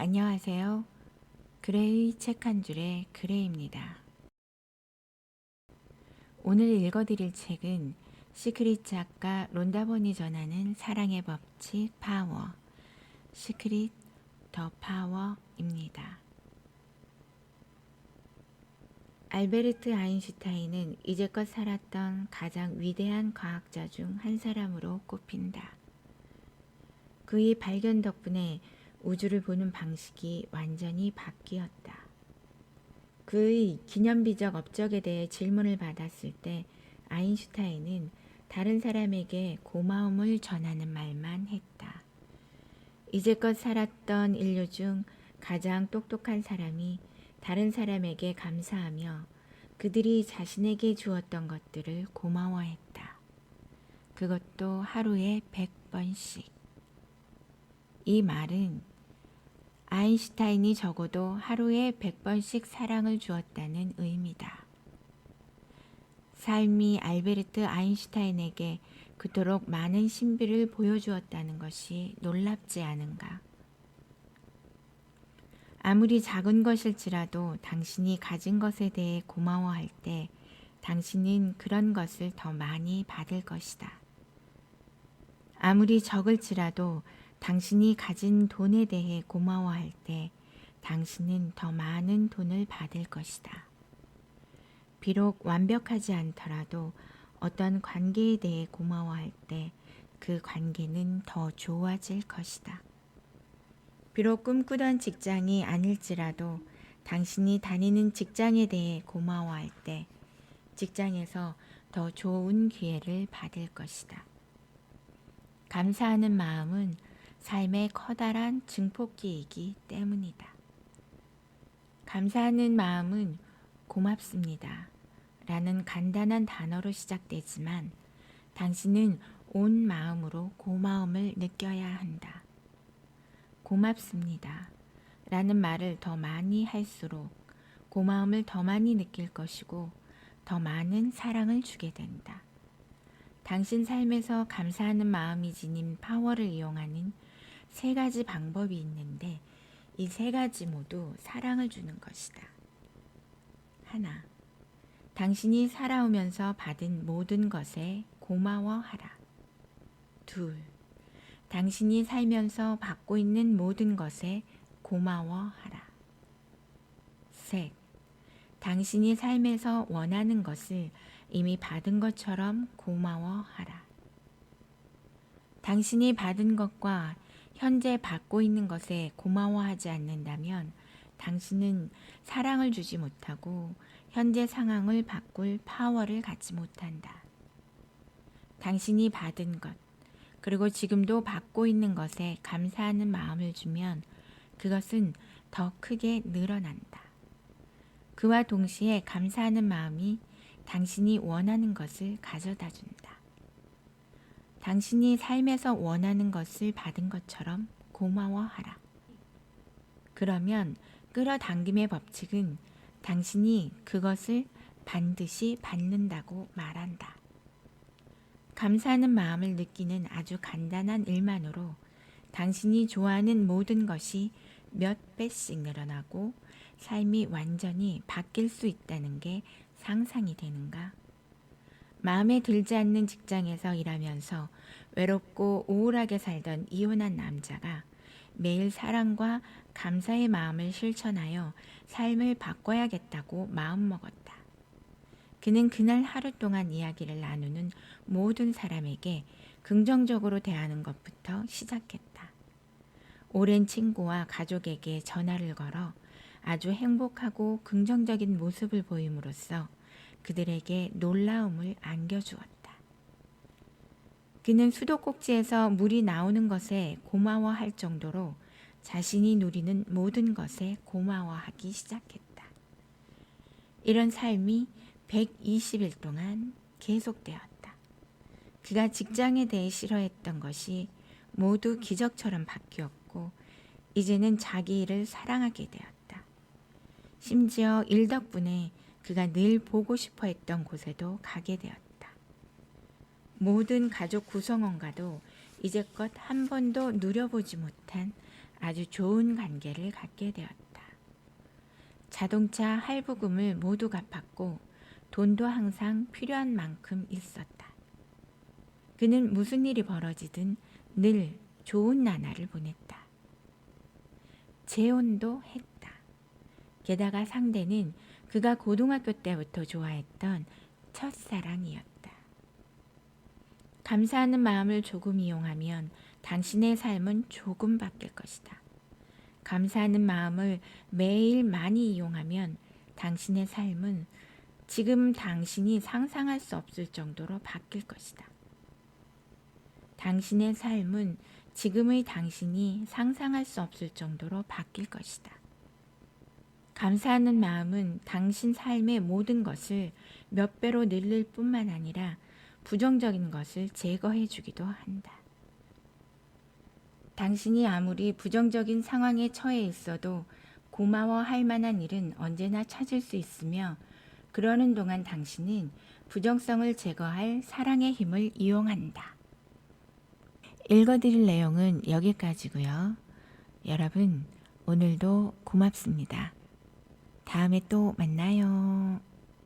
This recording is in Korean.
안녕하세요. 그레이 책 한 줄의 그레이입니다. 오늘 읽어드릴 책은 시크릿 작가 론다본이 전하는 사랑의 법칙 파워, 시크릿 더 파워입니다. 알베르트 아인슈타인은 이제껏 살았던 가장 위대한 과학자 중 한 사람으로 꼽힌다. 그의 발견 덕분에 우주를 보는 방식이 완전히 바뀌었다. 그의 기념비적 업적에 대해 질문을 받았을 때 아인슈타인은 다른 사람에게 고마움을 전하는 말만 했다. 이제껏 살았던 인류 중 가장 똑똑한 사람이 다른 사람에게 감사하며 그들이 자신에게 주었던 것들을 고마워했다. 그것도 하루에 100번씩. 이 말은 아인슈타인이 적어도 하루에 100번씩 사랑을 주었다는 의미다. 삶이 알베르트 아인슈타인에게 그토록 많은 신비를 보여주었다는 것이 놀랍지 않은가? 아무리 작은 것일지라도 당신이 가진 것에 대해 고마워할 때 당신은 그런 것을 더 많이 받을 것이다. 아무리 적을지라도 당신이 가진 돈에 대해 고마워할 때 당신은 더 많은 돈을 받을 것이다. 비록 완벽하지 않더라도 어떤 관계에 대해 고마워할 때 그 관계는 더 좋아질 것이다. 비록 꿈꾸던 직장이 아닐지라도 당신이 다니는 직장에 대해 고마워할 때 직장에서 더 좋은 기회를 받을 것이다. 감사하는 마음은 삶의 커다란 증폭기이기 때문이다. 감사하는 마음은 고맙습니다. 라는 간단한 단어로 시작되지만 당신은 온 마음으로 고마움을 느껴야 한다. 고맙습니다. 라는 말을 더 많이 할수록 고마움을 더 많이 느낄 것이고 더 많은 사랑을 주게 된다. 당신 삶에서 감사하는 마음이 지닌 파워를 이용하는 세 가지 방법이 있는데 이 세 가지 모두 사랑을 주는 것이다. 하나, 당신이 살아오면서 받은 모든 것에 고마워하라. 둘, 당신이 살면서 받고 있는 모든 것에 고마워하라. 셋, 당신이 삶에서 원하는 것을 이미 받은 것처럼 고마워하라. 당신이 받은 것과 현재 받고 있는 것에 고마워하지 않는다면 당신은 사랑을 주지 못하고 현재 상황을 바꿀 파워를 갖지 못한다. 당신이 받은 것, 그리고 지금도 받고 있는 것에 감사하는 마음을 주면 그것은 더 크게 늘어난다. 그와 동시에 감사하는 마음이 당신이 원하는 것을 가져다 준다. 당신이 삶에서 원하는 것을 받은 것처럼 고마워하라. 그러면 끌어당김의 법칙은 당신이 그것을 반드시 받는다고 말한다. 감사하는 마음을 느끼는 아주 간단한 일만으로 당신이 좋아하는 모든 것이 몇 배씩 늘어나고 삶이 완전히 바뀔 수 있다는 게 상상이 되는가? 마음에 들지 않는 직장에서 일하면서 외롭고 우울하게 살던 이혼한 남자가 매일 사랑과 감사의 마음을 실천하여 삶을 바꿔야겠다고 마음먹었다. 그는 그날 하루 동안 이야기를 나누는 모든 사람에게 긍정적으로 대하는 것부터 시작했다. 오랜 친구와 가족에게 전화를 걸어 아주 행복하고 긍정적인 모습을 보임으로써 그들에게 놀라움을 안겨주었다. 그는 수도꼭지에서 물이 나오는 것에 고마워할 정도로 자신이 누리는 모든 것에 고마워하기 시작했다. 이런 삶이 120일 동안 계속되었다. 그가 직장에 대해 싫어했던 것이 모두 기적처럼 바뀌었고, 이제는 자기 일을 사랑하게 되었다. 심지어 일 덕분에 그가 늘 보고 싶어 했던 곳에도 가게 되었다. 모든 가족 구성원과도 이제껏 한 번도 누려보지 못한 아주 좋은 관계를 갖게 되었다. 자동차 할부금을 모두 갚았고 돈도 항상 필요한 만큼 있었다. 그는 무슨 일이 벌어지든 늘 좋은 나날을 보냈다. 재혼도 했다. 게다가 상대는 그가 고등학교 때부터 좋아했던 첫사랑이었다. 감사하는 마음을 조금 이용하면 당신의 삶은 조금 바뀔 것이다. 감사하는 마음을 매일 많이 이용하면 당신의 삶은 지금 당신이 상상할 수 없을 정도로 바뀔 것이다. 당신의 삶은 지금의 당신이 상상할 수 없을 정도로 바뀔 것이다. 감사하는 마음은 당신 삶의 모든 것을 몇 배로 늘릴 뿐만 아니라 부정적인 것을 제거해 주기도 한다. 당신이 아무리 부정적인 상황에 처해 있어도 고마워할 만한 일은 언제나 찾을 수 있으며 그러는 동안 당신은 부정성을 제거할 사랑의 힘을 이용한다. 읽어드릴 내용은 여기까지고요. 여러분, 오늘도 고맙습니다. 다음에 또 만나요.